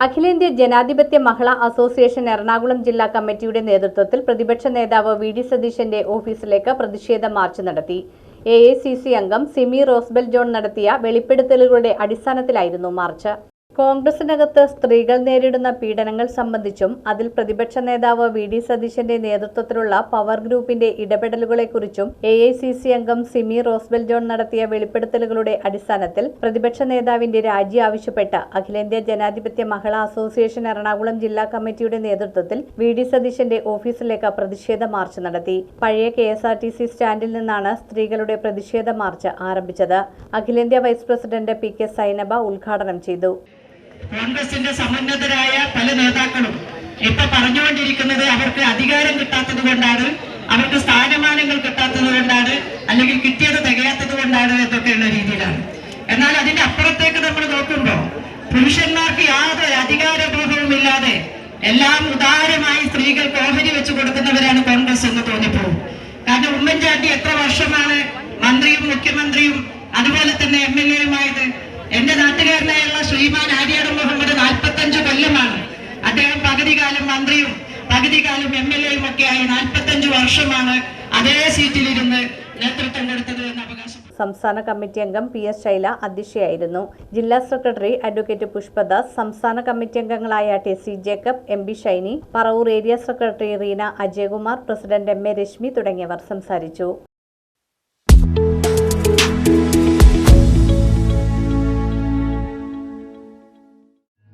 അഖിലേന്ത്യാ ജനാധിപത്യ മഹിളാ അസോസിയേഷൻ എറണാകുളം ജില്ലാ കമ്മിറ്റിയുടെ നേതൃത്വത്തിൽ പ്രതിപക്ഷ നേതാവ് വി ഡി സതീശന്റെ ഓഫീസിലേക്ക് പ്രതിഷേധ മാർച്ച് നടത്തി. എ ഐ സി സി അംഗം സിമി റോസ്ബെൽ ജോൺ നടത്തിയ വെളിപ്പെടുത്തലുകളുടെ അടിസ്ഥാനത്തിലായിരുന്നു മാർച്ച്. കോൺഗ്രസിനകത്ത് സ്ത്രീകൾ നേരിടുന്ന പീഡനങ്ങൾ സംബന്ധിച്ചും അതിൽ പ്രതിപക്ഷ നേതാവ് വി ഡി സതീശന്റെ നേതൃത്വത്തിലുള്ള പവർ ഗ്രൂപ്പിന്റെ ഇടപെടലുകളെക്കുറിച്ചും എ ഐ സി സി അംഗം സിമി റോസ്ബെൽ ജോൺ നടത്തിയ വെളിപ്പെടുത്തലുകളുടെ അടിസ്ഥാനത്തിൽ പ്രതിപക്ഷ നേതാവിന്റെ രാജി ആവശ്യപ്പെട്ട് അഖിലേന്ത്യാ ജനാധിപത്യ മഹിളാ അസോസിയേഷൻ എറണാകുളം ജില്ലാ കമ്മിറ്റിയുടെ നേതൃത്വത്തിൽ വി ഡി സതീശന്റെ ഓഫീസിലേക്ക് പ്രതിഷേധ മാർച്ച് നടത്തി. പഴയ K S R T C സ്റ്റാൻഡിൽ നിന്നാണ് സ്ത്രീകളുടെ പ്രതിഷേധ മാർച്ച് ആരംഭിച്ചത്. അഖിലേന്ത്യാ vice president P K Sainaba ഉദ്ഘാടനം ചെയ്തു. കോൺഗ്രസിന്റെ സമന്നതരായ പല നേതാക്കളും ഇപ്പൊ പറഞ്ഞുകൊണ്ടിരിക്കുന്നത് അവർക്ക് അധികാരം കിട്ടാത്തത് കൊണ്ടാണ് അവർക്ക് സ്ഥാനമാനങ്ങൾ കിട്ടാത്തത് കൊണ്ടാണ് അല്ലെങ്കിൽ കിട്ടിയത് തികയാത്തത് കൊണ്ടാണ് എന്നൊക്കെയുള്ള രീതിയിലാണ്. എന്നാൽ അതിന്റെ അപ്പുറത്തേക്ക് നമ്മൾ നോക്കുമ്പോൾ പുരുഷന്മാർക്ക് യാതൊരു അധികാരബോധവും ഇല്ലാതെ എല്ലാം ഉദാരമായി സ്ത്രീകൾക്ക് ഓഹരി വെച്ച് കൊടുക്കുന്നവരാണ് കോൺഗ്രസ് എന്ന് തോന്നിപ്പോകും. കാരണം ഉമ്മൻചാണ്ടി എത്ര വർഷമാണ് മന്ത്രിയും മുഖ്യമന്ത്രിയും അതുപോലെ തന്നെ എം എൽ എയുമായത്? എന്റെ നാട്ടുകാരനായുള്ള ശ്രീമാൻ പകുതി കാലം മന്ത്രിയും പകുതി കാലം എം എൽ എയും ഒക്കെ ആയി നാൽപ്പത്തഞ്ച് വർഷമാണ് അതേ സീറ്റിലിരുന്ന് നേതൃത്വം കൊടുത്തത് എന്ന് അവകാശം സംസ്ഥാന കമ്മിറ്റി അംഗം പി എസ് ശൈല അധ്യക്ഷയായിരുന്നു. ജില്ലാ സെക്രട്ടറി അഡ്വക്കേറ്റ് പുഷ്പദാസ് സംസ്ഥാന കമ്മിറ്റി അംഗങ്ങളായ T C Jacob M B Shiny Paravur area secretary Reena Ajayakumar president M A Reshmi തുടങ്ങിയവർ സംസാരിച്ചു.